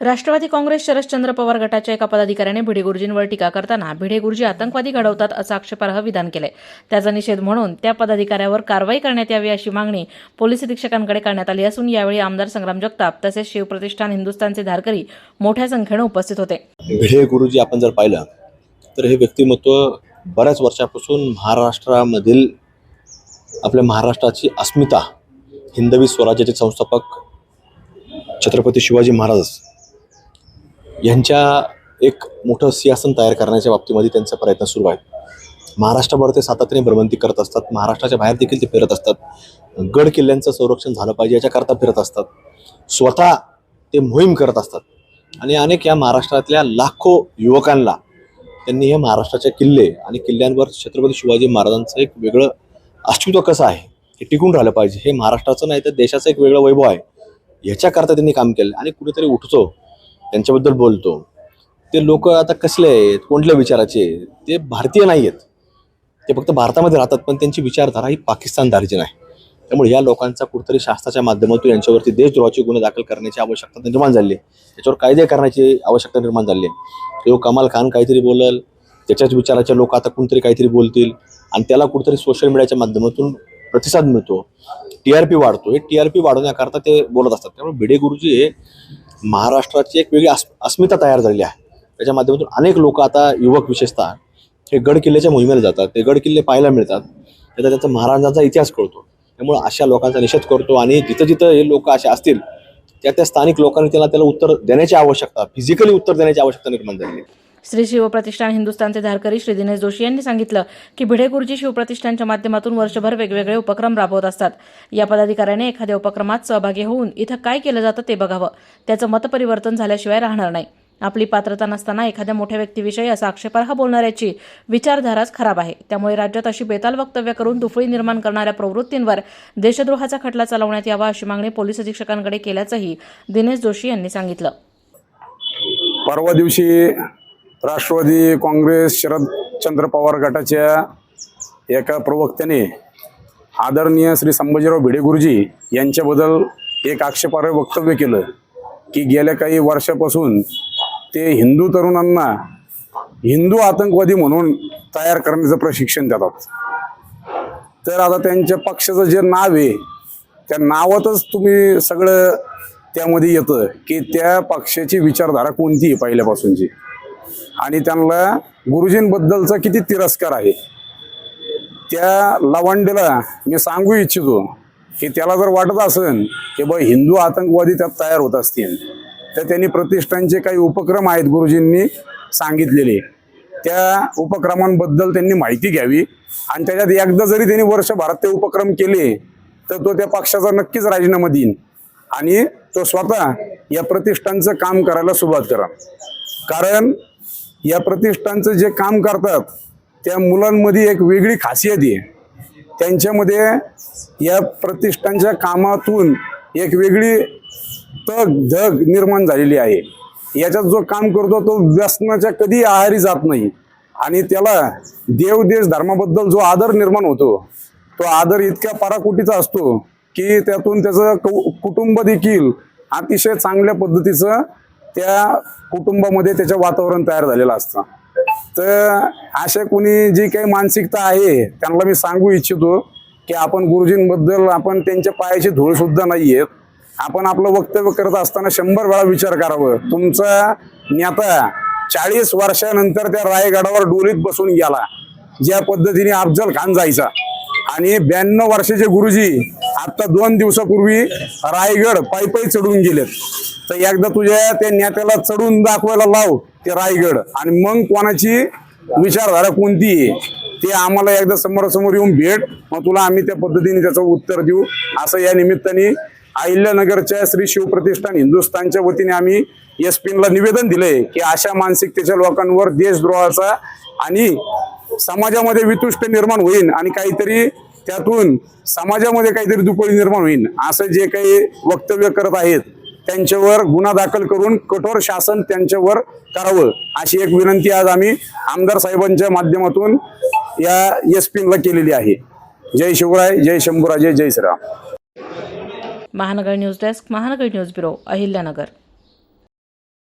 राष्ट्रवादी काँग्रेस शरदचंद्र पवार गटाच्या एका पदाधिकाऱ्याने भिडे गुरुजींवर टीका करताना भिडे गुरुजी आतंकवादी घडवतात असं आक्षेपार्ह विधान केले त्याचा निषेध म्हणून त्या पदाधिकाऱ्यावर कारवाई करण्यात यावी अशी मागणी पोलीस अधीक्षकांकडे करण्यात आली असून यावेळी आमदार संग्राम जगताप तसेच शिवप्रतिष्ठान हिंदुस्थानचे धारकरी मोठ्या संख्येनं उपस्थित होते. भिडे गुरुजी आपण जर पाहिलं तर हे व्यक्तिमत्व बऱ्याच वर्षापासून महाराष्ट्रामधील आपल्या महाराष्ट्राची अस्मिता हिंदवी स्वराज्याचे संस्थापक छत्रपती शिवाजी महाराज यांच्या एक मोठं सिंहासन तयार करण्याच्या बाबतीमध्ये त्यांचा प्रयत्न सुरू आहे महाराष्ट्रावर ते सातत्याने भ्रमंती करत असतात. महाराष्ट्राच्या बाहेर देखील ते फिरत असतात. गड किल्ल्यांचं संरक्षण झालं पाहिजे याच्याकरता फिरत असतात. स्वतः ते मोहीम करत असतात. आणि अनेक या महाराष्ट्रातल्या लाखो युवकांना त्यांनी हे महाराष्ट्राचे किल्ले आणि किल्ल्यांवर छत्रपती शिवाजी महाराजांचं एक वेगळं अस्तित्व कसं आहे हे टिकून राहिलं पाहिजे. हे महाराष्ट्राचं नाही तर देशाचं एक वेगळं वैभव आहे. ह्याच्याकरता त्यांनी काम केलं. आणि कुठेतरी उठतो त्यांच्याबद्दल बोलतो. ते लोक आता कसले आहेत? कोणत्या विचाराचे ते भारतीय नाही आहेत ते फक्त भारतामध्ये राहतात पण त्यांची विचारधारा ही पाकिस्तान धारीची नाही. त्यामुळे या लोकांचा कुठतरी शास्त्राच्या माध्यमातून यांच्यावरती देशद्रोहाचे गुन्हे दाखल करण्याची आवश्यकता निर्माण झाली आहे. त्याच्यावर कायदे करण्याची आवश्यकता निर्माण झाली आहे. तो कमाल खान काहीतरी बोलल त्याच्याच विचाराचे लोक आता कोणतरी काहीतरी बोलतील आणि त्याला कुठेतरी सोशल मीडियाच्या माध्यमातून प्रतिसाद मिळतो. टी आर पी वाढतो. हे टी आर पी वाढवण्याकरता ते बोलत असतात. त्यामुळे भिडे गुरुजी हे महाराष्ट्राची एक वेगळी अस्मिता तयार झालेली आहे. त्याच्या माध्यमातून अनेक लोक आता युवक विशेषतः हे गड किल्ल्याच्या मोहिमेला जातात. ते गड किल्ले पाहायला मिळतात. त्याचा त्यांचा महाराजांचा इतिहास कळतो. त्यामुळे अशा लोकांचा निषेध करतो आणि जिथं जिथं हे लोक असे असतील त्या त्या स्थानिक लोकांनी त्याला त्याला उत्तर देण्याची आवश्यकता फिजिकली उत्तर देण्याची आवश्यकता निर्माण झाली आहे. श्री शिवप्रतिष्ठान हिंदुस्थानचे धारकरी श्री दिनेश जोशी यांनी सांगितलं की भिडे गुरुजी शिवप्रतिष्ठानच्या माध्यमातून वर्षभर वेगवेगळे उपक्रम राबवत असतात. या पदाधिकाऱ्याने एखाद्या उपक्रमात सहभागी होऊन इथं काय केलं जातं ते बघावं. त्याचं मतपरिवर्तन झाल्याशिवाय राहणार नाही. आपली पात्रता नसताना एखाद्या मोठ्या व्यक्तीविषयी असा आक्षेपार्ह बोलणाऱ्याची विचारधाराच खराब आहे. त्यामुळे राज्यात अशी बेताल वक्तव्य करून दुफळी निर्माण करणाऱ्या प्रवृत्तींवर देशद्रोहाचा खटला चालवण्यात यावा अशी मागणी पोलीस अधीक्षकांकडे केल्याचंही दिनेश जोशी यांनी सांगितलं. परवा दिवशी राष्ट्रवादी काँग्रेस शरदचंद्र पवार गटाच्या एका प्रवक्त्याने आदरणीय श्री संभाजीराव भिडे गुरुजी यांच्याबद्दल एक आक्षेपार्ह वक्तव्य केलं की गेल्या काही वर्षापासून ते हिंदू तरुणांना हिंदू आतंकवादी म्हणून तयार करण्याचं प्रशिक्षण देतात. तर आता त्यांच्या पक्षाचं जे नाव आहे त्या नावातच तुम्ही सगळं त्यामध्ये येतं की त्या पक्षाची विचारधारा कोणती आहे पहिल्यापासूनची? आणि त्यांना गुरुजींबद्दलचा किती तिरस्कार आहे. त्या लवांडेला मी सांगू इच्छितो की त्याला जर वाटत असेल की बा हिंदू आतंकवादी त्यात तयार होत असतील तर त्यांनी प्रतिष्ठानचे काही उपक्रम आहेत गुरुजींनी सांगितलेले. त्या उपक्रमांबद्दल त्यांनी माहिती घ्यावी. आणि त्याच्यात एकदा जरी त्यांनी वर्षभरात ते उपक्रम केले तर तो त्या पक्षाचा नक्कीच राजीनामा देईन. आणि तो स्वतः या प्रतिष्ठानचं काम करायला सुरुवात करा. कारण या प्रतिष्ठानचं जे काम करतात त्या मुलांमध्ये एक वेगळी खासियत आहे. त्यांच्यामध्ये या प्रतिष्ठानच्या कामातून एक वेगळी तग धग निर्माण झालेली आहे. याच्यात जो काम करतो तो व्यसनाच्या कधी आहारी जात नाही. आणि त्याला देव देश धर्माबद्दल जो आदर निर्माण होतो तो आदर इतक्या पराकोटीचा असतो की त्यातून त्याचं कु- कुटुंब देखील अतिशय चांगल्या पद्धतीचं त्या कुटुंबामध्ये त्याचं वातावरण तयार झालेलं असतं. तर अशा कोणी जी काही मानसिकता आहे त्यांना मी सांगू इच्छितो की आपण गुरुजींबद्दल आपण त्यांच्या पायाची धूळ सुद्धा नाही आहेत आपण आपलं वक्तव्य करत असताना शंभर वेळा विचार करावं. तुमचा नेता चाळीस वर्षानंतर त्या रायगडावर डोलीत बसून गेला. ज्या पद्धतीने अफजल खान जायचा. आणि ब्याण्णव वर्षाचे गुरुजी आता दोन दिवसापूर्वी रायगड पायी पायी चढून गेलेत. तर एकदा तुझ्या त्या नेत्याला चढून दाखवायला लाव ते रायगड. आणि मग कोणाची विचारधारा कोणती आहे ते आम्हाला एकदा समोरासमोर येऊन भेट मग तुला आम्ही त्या पद्धतीने त्याचं उत्तर देऊ. असं या निमित्ताने अहिल्यानगरच्या श्री शिवप्रतिष्ठान हिंदुस्थानच्या वतीने आम्ही एस पीनला निवेदन दिलंय की अशा मानसिकतेच्या लोकांवर देशद्रोहाचा आणि समाजामध्ये वितुष्ट निर्माण होईल आणि काहीतरी त्यातून समाजामध्ये काहीतरी दुपळी निर्माण होईल असं जे काही वक्तव्य करत आहेत त्यांच्यावर गुन्हा दाखल करून कठोर शासन त्यांच्यावर करावं अशी एक विनंती आज आम्ही आमदार साहेबांच्या माध्यमातून या एस पीला केलेली आहे. जय शिवराय जय Shambhuraje Jai Shriram. Mahanagar news desk Mahanagar news bureau Ahilyanagar.